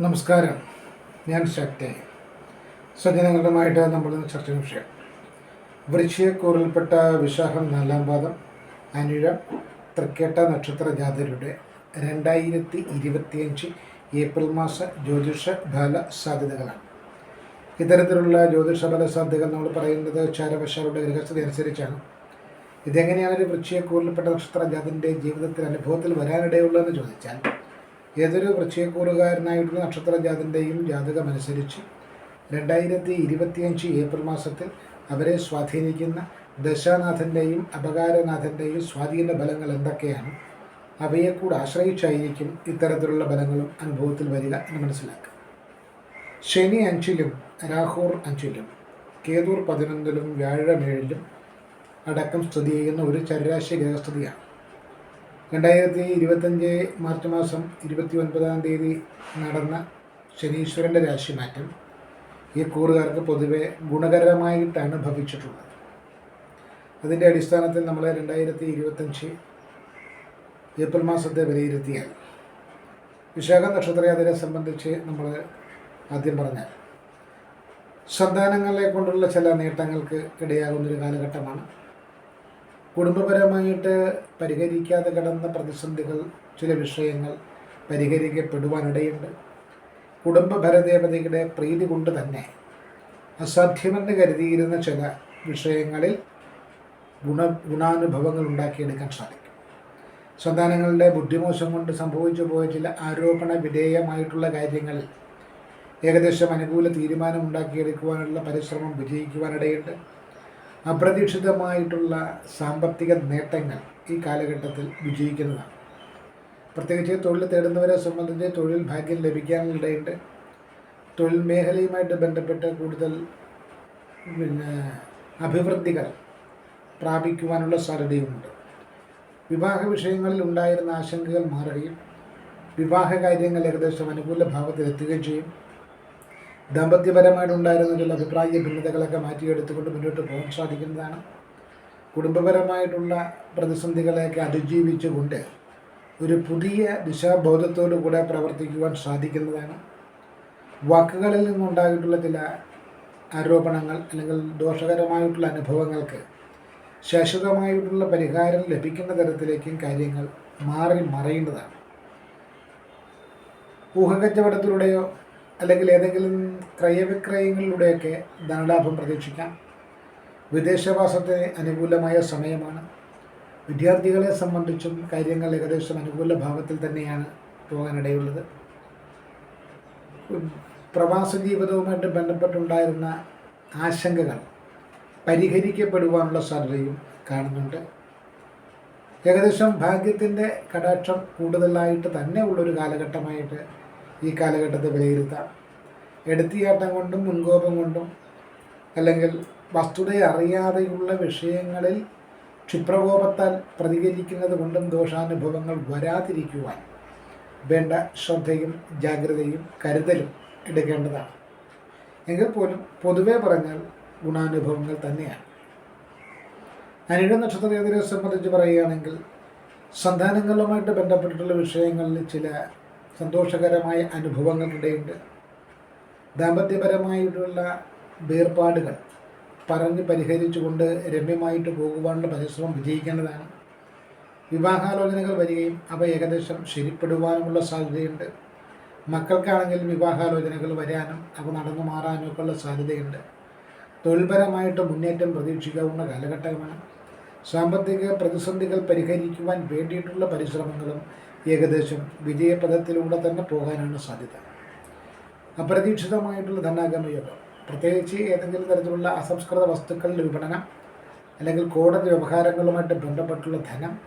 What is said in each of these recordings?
നമസ്കാരം. ഞാൻ ശക്തി സജ്ജനങ്ങളുമായിട്ട് നമ്മൾ ചർച്ച വിഷയം. വൃക്ഷിയക്കൂറിൽപ്പെട്ട വിശാഖം നാലാം പാദം അനുഴം തൃക്കേട്ട നക്ഷത്ര ജാതരുടെ രണ്ടായിരത്തി ഇരുപത്തിയഞ്ച് ഏപ്രിൽ മാസ ജ്യോതിഷ ഫല സാധ്യതകളാണ്. ഇത്തരത്തിലുള്ള ജ്യോതിഷ ഫല സാധ്യതകൾ നമ്മൾ പറയുന്നത് ചാരവശാരുടെ ഗൃഹസ്ഥിതി അനുസരിച്ചാണ്. ഇതെങ്ങനെയാണ് ഒരു വൃക്ഷിയക്കൂറിൽപ്പെട്ട നക്ഷത്ര ജാതിന്റെ ജീവിതത്തിൽ അനുഭവത്തിൽ വരാനിടയുള്ളതെന്ന് ചോദിച്ചാൽ ഏതൊരു വൃശ്ചികക്കൂറുകാരനായിട്ടുള്ള നക്ഷത്ര ജാതന്റെയും ജാതകമനുസരിച്ച് രണ്ടായിരത്തി ഇരുപത്തിയഞ്ച് ഏപ്രിൽ മാസത്തിൽ അവരെ സ്വാധീനിക്കുന്ന ദശാനാഥന്റെയും അപകാരനാഥന്റെയും സ്വാധീന ബലങ്ങൾ എന്തൊക്കെയാണ്? അവയെ കൂടെ ആശ്രയിച്ചായിരിക്കും ഇത്തരത്തിലുള്ള ഫലങ്ങളും അനുഭവത്തിൽ വരിക എന്ന് മനസ്സിലാക്കുക ശനി അഞ്ചിലും രാഹുർ അഞ്ചിലും കേതൂർ പതിനൊന്നിലും വ്യാഴമേഴിലും അടക്കം സ്ഥിതി ചെയ്യുന്ന ഒരു ചരരാശി ഗ്രഹസ്ഥിതിയാണ് രണ്ടായിരത്തി ഇരുപത്തഞ്ച് മാർച്ച് മാസം ഇരുപത്തി ഒൻപതാം തീയതി നടന്ന ശനീശ്വരന്റെ രാശിമാറ്റം ഈ കൂറുകാർക്ക് പൊതുവെ ഗുണകരമായിട്ടാണ് ഭവിച്ചിട്ടുള്ളത്. അതിന്റെ അടിസ്ഥാനത്തിൽ നമ്മൾ രണ്ടായിരത്തി ഇരുപത്തഞ്ച് ഏപ്രിൽ മാസത്തെ വിലയിരുത്തിയാൽ വിശാഖ നക്ഷത്രയാതിരെ സംബന്ധിച്ച് നമ്മൾ ആദ്യം പറഞ്ഞാൽ സന്താനങ്ങളെ കൊണ്ടുള്ള ചില നേട്ടങ്ങൾക്ക് ഇടയാകുന്നൊരു കാലഘട്ടമാണ്. കുടുംബപരമായിട്ട് പരിഹരിക്കാതെ കിടന്ന പ്രതിസന്ധികൾ ചില വിഷയങ്ങൾ പരിഹരിക്കപ്പെടുവാനിടയുണ്ട്. കുടുംബ ഭരദേവതയുടെ പ്രീതി കൊണ്ട് തന്നെ അസാധ്യമെന്ന് കരുതിയിരുന്ന ചില വിഷയങ്ങളിൽ ഗുണ ഗുണാനുഭവങ്ങൾ ഉണ്ടാക്കിയെടുക്കാൻ സാധിക്കും. സന്താനങ്ങളുടെ ബുദ്ധിമോശം കൊണ്ട് സംഭവിച്ചു പോയ ചില ആരോപണ വിധേയമായിട്ടുള്ള കാര്യങ്ങളിൽ ഏകദേശം അനുകൂല തീരുമാനം ഉണ്ടാക്കിയെടുക്കുവാനുള്ള പരിശ്രമം വിജയിക്കുവാനിടയുണ്ട്. അപ്രതീക്ഷിതമായിട്ടുള്ള സാമ്പത്തിക നേട്ടങ്ങൾ ഈ കാലഘട്ടത്തിൽ വിജയിക്കുന്നതാണ്. പ്രത്യേകിച്ച് തൊഴിൽ തേടുന്നവരെ സംബന്ധിച്ച് തൊഴിൽ ഭാഗ്യം ലഭിക്കാനിടയുണ്ട്. തൊഴിൽ മേഖലയുമായിട്ട് ബന്ധപ്പെട്ട് കൂടുതൽ പിന്നെ അഭിവൃദ്ധികൾ പ്രാപിക്കുവാനുള്ള സാധ്യതയുമുണ്ട്. വിവാഹ വിഷയങ്ങളിൽ ഉണ്ടായിരുന്ന ആശങ്കകൾ മാറുകയും വിവാഹ കാര്യങ്ങൾ ഏകദേശം അനുകൂല ഭാവത്തിലെത്തുകയും ചെയ്യും. ദാമ്പത്യപരമായിട്ടുണ്ടായിരുന്ന ചില അഭിപ്രായ ഭിന്നതകളൊക്കെ മാറ്റിയെടുത്തുകൊണ്ട് മുന്നോട്ട് പോകാൻ സാധിക്കുന്നതാണ്. കുടുംബപരമായിട്ടുള്ള പ്രതിസന്ധികളെയൊക്കെ അതിജീവിച്ചുകൊണ്ട് ഒരു പുതിയ ദിശാബോധത്തോടു കൂടെ പ്രവർത്തിക്കുവാൻ സാധിക്കുന്നതാണ്. വാക്കുകളിൽ നിന്നുണ്ടായിട്ടുള്ള ചില ആരോപണങ്ങൾ അല്ലെങ്കിൽ ദോഷകരമായിട്ടുള്ള അനുഭവങ്ങൾക്ക് ശാശ്വതമായിട്ടുള്ള പരിഹാരം ലഭിക്കുന്ന തരത്തിലേക്കും കാര്യങ്ങൾ മാറി മറയേണ്ടതാണ് ഊഹക്കച്ചവടത്തിലൂടെയോ അല്ലെങ്കിൽ ഏതെങ്കിലും ക്രയവിക്രയങ്ങളിലൂടെയൊക്കെ ധനലാഭം പ്രതീക്ഷിക്കാം. വിദേശവാസത്തിന് അനുകൂലമായ സമയമാണ്. വിദ്യാർത്ഥികളെ സംബന്ധിച്ചും കാര്യങ്ങൾ ഏകദേശം അനുകൂല ഭാവത്തിൽ തന്നെയാണ് പോകാനിടയുള്ളത്. പ്രവാസ ജീവിതവുമായിട്ട് ബന്ധപ്പെട്ടുണ്ടായിരുന്ന ആശങ്കകൾ പരിഹരിക്കപ്പെടുവാനുള്ള സാധ്യതയും കാണുന്നുണ്ട്. ഏകദേശം ഭാഗ്യത്തിന്റെ കടാക്ഷം കൂടുതലായിട്ട് തന്നെ ഉള്ളൊരു കാലഘട്ടമായിട്ട് ഈ കാലഘട്ടത്തെ വിലയിരുത്താം. എടുത്തിയാട്ടം കൊണ്ടും മുൻകോപം കൊണ്ടും അല്ലെങ്കിൽ വസ്തുതയെ അറിയാതെയുള്ള വിഷയങ്ങളിൽ ക്ഷിപ്രകോപത്താൽ പ്രതികരിക്കുന്നത് കൊണ്ടും ദോഷാനുഭവങ്ങൾ വരാതിരിക്കുവാൻ വേണ്ട ശ്രദ്ധയും ജാഗ്രതയും കരുതലും എടുക്കേണ്ടതാണ്. എങ്കിൽ പോലും പൊതുവേ പറഞ്ഞാൽ ഗുണാനുഭവങ്ങൾ തന്നെയാണ്. അനിഴ നക്ഷത്രത്തിനെ സംബന്ധിച്ച് പറയുകയാണെങ്കിൽ സന്താനങ്ങളുമായിട്ട് ബന്ധപ്പെട്ടിട്ടുള്ള വിഷയങ്ങളിൽ ചില സന്തോഷകരമായ അനുഭവങ്ങൾക്കിടയുണ്ട് ദാമ്പത്യപരമായിട്ടുള്ള വേർപാടുകൾ പറഞ്ഞ് പരിഹരിച്ചുകൊണ്ട് രമ്യമായിട്ട് പോകുവാനുള്ള പരിശ്രമം വിജയിക്കേണ്ടതാണ്. വിവാഹാലോചനകൾ വരികയും അവ ഏകദേശം ശരിപ്പെടുവാനുമുള്ള സാധ്യതയുണ്ട്. മക്കൾക്കാണെങ്കിൽ വിവാഹാലോചനകൾ വരാനും അവ നടന്നു മാറാനും ഒക്കെ ഉള്ള സാധ്യതയുണ്ട്. തൊഴിൽപരമായിട്ട് മുന്നേറ്റം പ്രതീക്ഷിക്കാവുന്ന കാലഘട്ടമാണ്. സാമ്പത്തിക പ്രതിസന്ധികൾ പരിഹരിക്കുവാൻ വേണ്ടിയിട്ടുള്ള പരിശ്രമങ്ങളും ഏകദേശം വിജയപഥത്തിലൂടെ തന്നെ പോകാനാണ് സാധ്യത. അപ്രതീക്ഷിതമായിട്ടുള്ള ധനാഗമ യോഗം. പ്രത്യേകിച്ച് ഏതെങ്കിലും തരത്തിലുള്ള അസംസ്കൃത വസ്തുക്കളുടെ വിപണനം അല്ലെങ്കിൽ കോടതി വ്യവഹാരങ്ങളുമായിട്ട് ബന്ധപ്പെട്ടുള്ള ധനം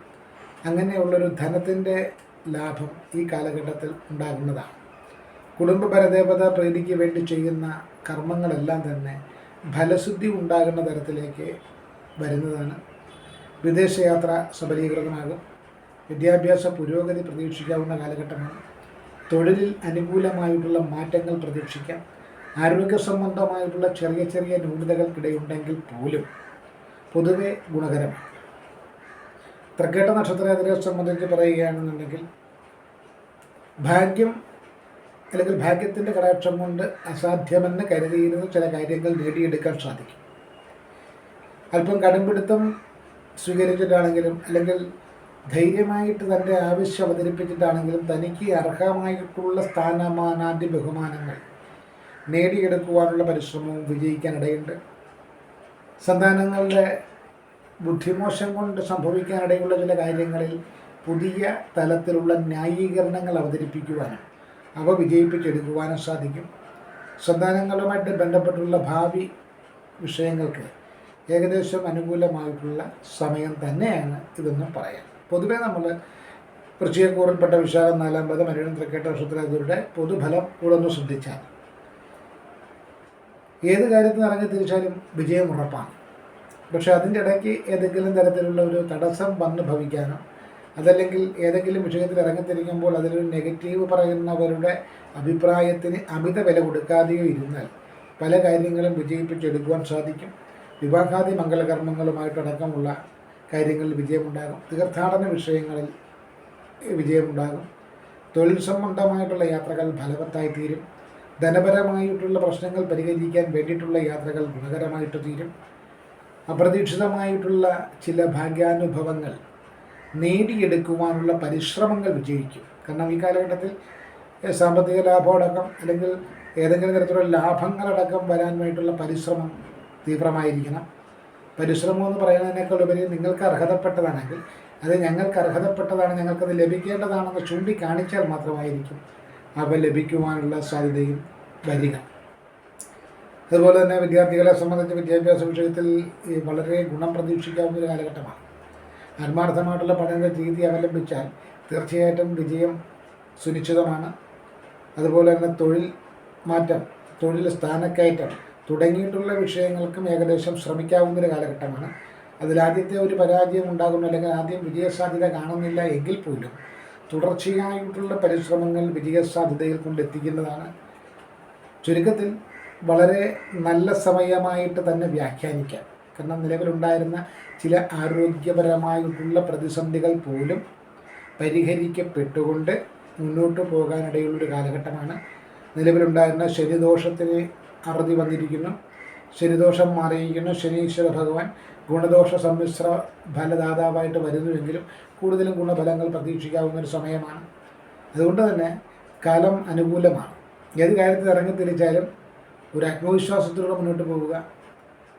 അങ്ങനെയുള്ളൊരു ധനത്തിന്റെ ലാഭം ഈ കാലഘട്ടത്തിൽ ഉണ്ടാകുന്നതാണ്. കുടുംബപരദേവത പ്രീതിക്ക് വേണ്ടി ചെയ്യുന്ന കർമ്മങ്ങളെല്ലാം തന്നെ ഫലശുദ്ധി ഉണ്ടാകുന്ന തരത്തിലേക്ക് വരുന്നതാണ്. വിദേശയാത്ര സബലീകൃതമാകും. വിദ്യാഭ്യാസ പുരോഗതി പ്രതീക്ഷിക്കാവുന്ന കാലഘട്ടമാണ്. തൊഴിലിൽ അനുകൂലമായിട്ടുള്ള മാറ്റങ്ങൾ പ്രതീക്ഷിക്കാം. ആരോഗ്യ സംബന്ധമായിട്ടുള്ള ചെറിയ ചെറിയ ന്യൂനതകൾക്കിടയുണ്ടെങ്കിൽ പോലും പൊതുവെ ഗുണകരമാണ്. തൃക്കേട്ട നക്ഷത്രത്തിനെ സംബന്ധിച്ച് പറയുകയാണെന്നുണ്ടെങ്കിൽ ഭാഗ്യം അല്ലെങ്കിൽ ഭാഗ്യത്തിന്റെ കടാക്ഷം കൊണ്ട് അസാധ്യമെന്ന് കരുതിയിരുന്ന ചില കാര്യങ്ങൾ നേടിയെടുക്കാൻ സാധിക്കും. അല്പം കടുംപിടുത്തം സ്വീകരിച്ചിട്ടാണെങ്കിലും അല്ലെങ്കിൽ ധൈര്യമായിട്ട് തന്റെ ആവശ്യം അവതരിപ്പിച്ചിട്ടാണെങ്കിലും തനിക്ക് അർഹമായിട്ടുള്ള സ്ഥാനമാനാദ്യ ബഹുമാനങ്ങൾ നേടിയെടുക്കുവാനുള്ള പരിശ്രമവും വിജയിക്കാനിടയുണ്ട് സന്താനങ്ങളുടെ ബുദ്ധിമോശം കൊണ്ട് സംഭവിക്കാനിടയുള്ള ചില കാര്യങ്ങളിൽ പുതിയ തലത്തിലുള്ള ന്യായീകരണങ്ങൾ അവതരിപ്പിക്കുവാനും അവ വിജയിപ്പിച്ചെടുക്കുവാനും സാധിക്കും. സന്താനങ്ങളുമായിട്ട് ബന്ധപ്പെട്ടുള്ള ഭാവി വിഷയങ്ങൾക്ക് ഏകദേശം അനുകൂലമായിട്ടുള്ള സമയം തന്നെയാണ് ഇതെന്നും പറയാം. പൊതുവേ നമ്മൾ വൃശ്ചികക്കൂറിൽപ്പെട്ട വിശാഖം നാലാം പദം മലയാളം തൃക്കേട്ട നക്ഷത്രങ്ങളുടെ പൊതുഫലം കൂടെ ഒന്ന് ശ്രദ്ധിച്ചാൽ ഏത് കാര്യത്തിൽ ഇറങ്ങി തിരിച്ചാലും വിജയം ഉറപ്പാണ്. പക്ഷെ അതിന്റെ ഇടയ്ക്ക് ഏതെങ്കിലും തരത്തിലുള്ള ഒരു തടസ്സം വന്ന് ഭവിക്കാനോ അതല്ലെങ്കിൽ ഏതെങ്കിലും വിഷയത്തിൽ ഇറങ്ങിത്തിരിക്കുമ്പോൾ അതിലൊരു നെഗറ്റീവ് പറയുന്നവരുടെ അഭിപ്രായത്തിന് അമിത വില കൊടുക്കാതെയോ ഇരുന്നാൽ പല കാര്യങ്ങളും വിജയിപ്പിച്ചെടുക്കുവാൻ സാധിക്കും. വിവാഹാദി മംഗളകർമ്മങ്ങളുമായിട്ടടക്കമുള്ള കാര്യങ്ങളിൽ വിജയമുണ്ടാകും. തീർത്ഥാടന വിഷയങ്ങളിൽ വിജയമുണ്ടാകും. തൊഴിൽ സംബന്ധമായിട്ടുള്ള യാത്രകൾ ഫലവത്തായി തീരും. ധനപരമായിട്ടുള്ള പ്രശ്നങ്ങൾ പരിഹരിക്കാൻ വേണ്ടിയിട്ടുള്ള യാത്രകൾ ഗുണകരമായിട്ട് തീരും. അപ്രതീക്ഷിതമായിട്ടുള്ള ചില ഭാഗ്യാനുഭവങ്ങൾ നേടിയെടുക്കുവാനുള്ള പരിശ്രമങ്ങൾ വിജയിക്കും. കാരണം ഈ കാലഘട്ടത്തിൽ സാമ്പത്തിക ലാഭമടക്കം അല്ലെങ്കിൽ ഏതെങ്കിലും തരത്തിലുള്ള ലാഭങ്ങളടക്കം വരാൻ വേണ്ടിയിട്ടുള്ള പരിശ്രമം തീവ്രമായിരിക്കണം. പരിശ്രമം എന്ന് പറയുന്നതിനേക്കാൾ ഉപരി നിങ്ങൾക്ക് അർഹതപ്പെട്ടതാണെങ്കിൽ അത് ഞങ്ങൾക്ക് അർഹതപ്പെട്ടതാണ് ഞങ്ങൾക്കത് ലഭിക്കേണ്ടതാണെന്ന് ചൂണ്ടിക്കാണിച്ചാൽ മാത്രമായിരിക്കും അവ ലഭിക്കുവാനുള്ള സാധ്യതയും വരിക. അതുപോലെ തന്നെ വിദ്യാർത്ഥികളെ സംബന്ധിച്ച് വിദ്യാഭ്യാസ വിഷയത്തിൽ വളരെ ഗുണം പ്രതീക്ഷിക്കാവുന്ന ഒരു കാലഘട്ടമാണ്. ആത്മാർത്ഥമായിട്ടുള്ള പഠന രീതി അവലംബിച്ചാൽ തീർച്ചയായിട്ടും വിജയം സുനിശ്ചിതമാണ്. അതുപോലെ തന്നെ തൊഴിൽ മാറ്റം തൊഴിൽ സ്ഥാനക്കയറ്റം തുടങ്ങിയിട്ടുള്ള വിഷയങ്ങൾക്കും ഏകദേശം ശ്രമിക്കാവുന്ന ഒരു കാലഘട്ടമാണ്. അതിലാദ്യത്തെ ഒരു പരാജയം ഉണ്ടാകുന്നു അല്ലെങ്കിൽ ആദ്യം വിജയസാധ്യത കാണുന്നില്ല എങ്കിൽ പോലും തുടർച്ചയായിട്ടുള്ള പരിശ്രമങ്ങൾ വിജയസാധ്യതയിൽ കൊണ്ടെത്തിക്കുന്നതാണ് ചുരുക്കത്തിൽ വളരെ നല്ല സമയമായിട്ട് തന്നെ വ്യാഖ്യാനിക്കാം. കാരണം നിലവിലുണ്ടായിരുന്ന ചില ആരോഗ്യപരമായിട്ടുള്ള പ്രതിസന്ധികൾ പോലും പരിഹരിക്കപ്പെട്ടുകൊണ്ട് മുന്നോട്ട് പോകാനിടയുള്ളൊരു കാലഘട്ടമാണ്. നിലവിലുണ്ടായിരുന്ന ശനിദോഷത്തിന് അറുതി വന്നിരിക്കുന്നു. ശനിദോഷം മാറിയിരിക്കുന്നു. ശനീശ്വര ഭഗവാൻ ഗുണദോഷ സമ്മിശ്ര ഫലദാതാവായിട്ട് വരുന്നുവെങ്കിലും കൂടുതലും ഗുണഫലങ്ങൾ പ്രതീക്ഷിക്കാവുന്ന ഒരു സമയമാണ്. അതുകൊണ്ട് തന്നെ കാലം അനുകൂലമാണ്. ഏത് കാര്യത്തിൽ ഇറങ്ങി തിരിച്ചാലും ഒരു ആത്മവിശ്വാസത്തിലൂടെ മുന്നോട്ട് പോവുക.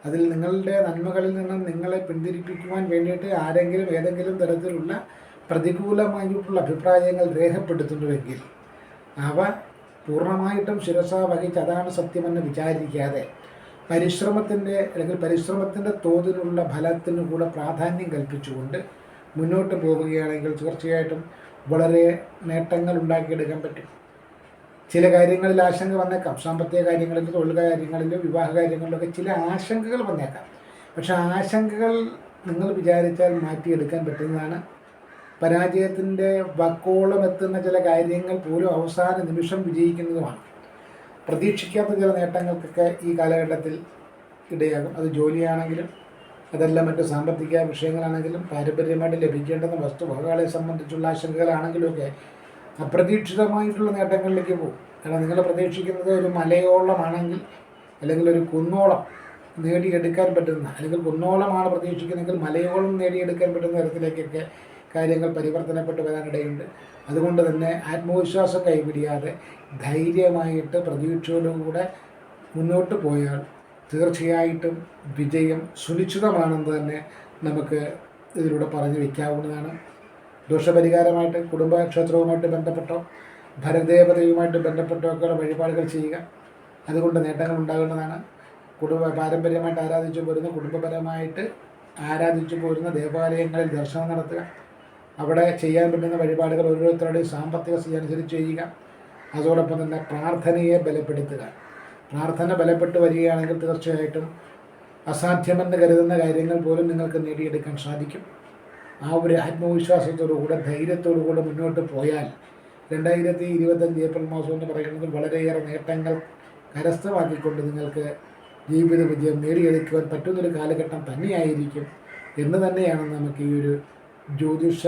അതിൽ നിങ്ങളുടെ നന്മകളിൽ നിന്നും നിങ്ങളെ പിന്തിരിപ്പിക്കുവാൻ വേണ്ടിയിട്ട് ആരെങ്കിലും ഏതെങ്കിലും തരത്തിലുള്ള പ്രതികൂലമായിട്ടുള്ള അഭിപ്രായങ്ങൾ രേഖപ്പെടുത്തുന്നുവെങ്കിൽ അവ പൂർണമായിട്ടും ശിരസ വഹിച്ച് അതാണ് സത്യമെന്ന് വിചാരിക്കാതെ പരിശ്രമത്തിന്റെ അല്ലെങ്കിൽ പരിശ്രമത്തിന്റെ തോതിലുള്ള ഫലത്തിനു കൂടെ പ്രാധാന്യം കൽപ്പിച്ചുകൊണ്ട് മുന്നോട്ട് പോവുകയാണെങ്കിൽ തീർച്ചയായിട്ടും വളരെ നേട്ടങ്ങൾ ഉണ്ടാക്കിയെടുക്കാൻ പറ്റും. ചില കാര്യങ്ങളിൽ ആശങ്ക വന്നേക്കാം. സാമ്പത്തിക കാര്യങ്ങളിൽ തൊഴിൽ കാര്യങ്ങളിലും വിവാഹ കാര്യങ്ങളിലൊക്കെ ചില ആശങ്കകൾ വന്നേക്കാം. പക്ഷെ ആശങ്കകൾ നിങ്ങൾ വിചാരിച്ചാൽ മാറ്റിയെടുക്കാൻ പറ്റുന്നതാണ് പരാജയത്തിന്റെ വക്കോളം എത്തുന്ന ചില കാര്യങ്ങൾ പോലും അവസാന നിമിഷം വിജയിക്കുന്നതുമാണ്. പ്രതീക്ഷിക്കാത്ത ചില നേട്ടങ്ങൾക്കൊക്കെ ഈ കാലഘട്ടത്തിൽ ഇടയാകും. അത് ജോലിയാണെങ്കിലും അതല്ല മറ്റ് സാമ്പത്തിക വിഷയങ്ങളാണെങ്കിലും പാരമ്പര്യമായിട്ട് ലഭിക്കേണ്ടുന്ന വസ്തുവകകളെ സംബന്ധിച്ചുള്ള ആശങ്കകളാണെങ്കിലുമൊക്കെ അപ്രതീക്ഷിതമായിട്ടുള്ള നേട്ടങ്ങളിലേക്ക് പോകും. കാരണം നിങ്ങൾ പ്രതീക്ഷിക്കുന്നത് ഒരു മലയോളമാണെങ്കിൽ അല്ലെങ്കിൽ ഒരു കുന്നോളം നേടിയെടുക്കാൻ പറ്റുന്ന അല്ലെങ്കിൽ കുന്നോളമാണ് പ്രതീക്ഷിക്കുന്നതെങ്കിൽ മലയോളം നേടിയെടുക്കാൻ പറ്റുന്ന തരത്തിലേക്കൊക്കെ കാര്യങ്ങൾ പരിവർത്തനപ്പെട്ട് വരാനിടയുണ്ട്. അതുകൊണ്ട് തന്നെ ആത്മവിശ്വാസം കൈപിടിയാതെ ധൈര്യമായിട്ട് പ്രതീക്ഷയോടുകൂടെ മുന്നോട്ട് പോയാൽ തീർച്ചയായിട്ടും വിജയം സുനിശ്ചിതമാണെന്ന് തന്നെ നമുക്ക് ഇതിലൂടെ പറഞ്ഞു വയ്ക്കാവുന്നതാണ് ദോഷപരിഹാരമായിട്ട് കുടുംബക്ഷേത്രവുമായിട്ട് ബന്ധപ്പെട്ടോ ഭരദേവതയുമായിട്ട് ബന്ധപ്പെട്ടോ ഒക്കെ വഴിപാടുകൾ ചെയ്യുക. അതുകൊണ്ട് നേട്ടങ്ങൾ ഉണ്ടാകുന്നതാണ്. കുടുംബ പാരമ്പര്യമായിട്ട് ആരാധിച്ചു പോരുന്ന കുടുംബപരമായിട്ട് ആരാധിച്ചു പോരുന്ന ദേവാലയങ്ങളിൽ ദർശനം നടത്തുക. അവിടെ ചെയ്യാൻ പറ്റുന്ന വഴിപാടുകൾ ഓരോരുത്തരുടെയും സാമ്പത്തിക സ്ഥിതി അനുസരിച്ച് ചെയ്യുക. അതോടൊപ്പം തന്നെ പ്രാർത്ഥനയെ ബലപ്പെടുത്തുക. പ്രാർത്ഥന ബലപ്പെട്ട് വരികയാണെങ്കിൽ തീർച്ചയായിട്ടും അസാധ്യമെന്ന് കരുതുന്ന കാര്യങ്ങൾ പോലും നിങ്ങൾക്ക് നേടിയെടുക്കാൻ സാധിക്കും. ആ ഒരു ആത്മവിശ്വാസത്തോടുകൂടെ ധൈര്യത്തോടുകൂടെ മുന്നോട്ട് പോയാൽ രണ്ടായിരത്തി ഇരുപത്തഞ്ച് ഏപ്രിൽ മാസം എന്ന് പറയുന്നത് വളരെയേറെ നേട്ടങ്ങൾ കരസ്ഥമാക്കിക്കൊണ്ട് നിങ്ങൾക്ക് ജീവിത വിജയം നേടിയെടുക്കുവാൻ പറ്റുന്നൊരു കാലഘട്ടം തന്നെയായിരിക്കും എന്ന് തന്നെയാണ് നമുക്ക് ഈ ഒരു ജ്യോതിഷ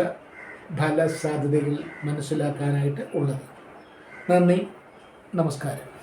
ഫല സാധ്യതകൾ മനസ്സിലാക്കാനായിട്ട് ഉള്ളത്. നന്ദി നമസ്കാരം.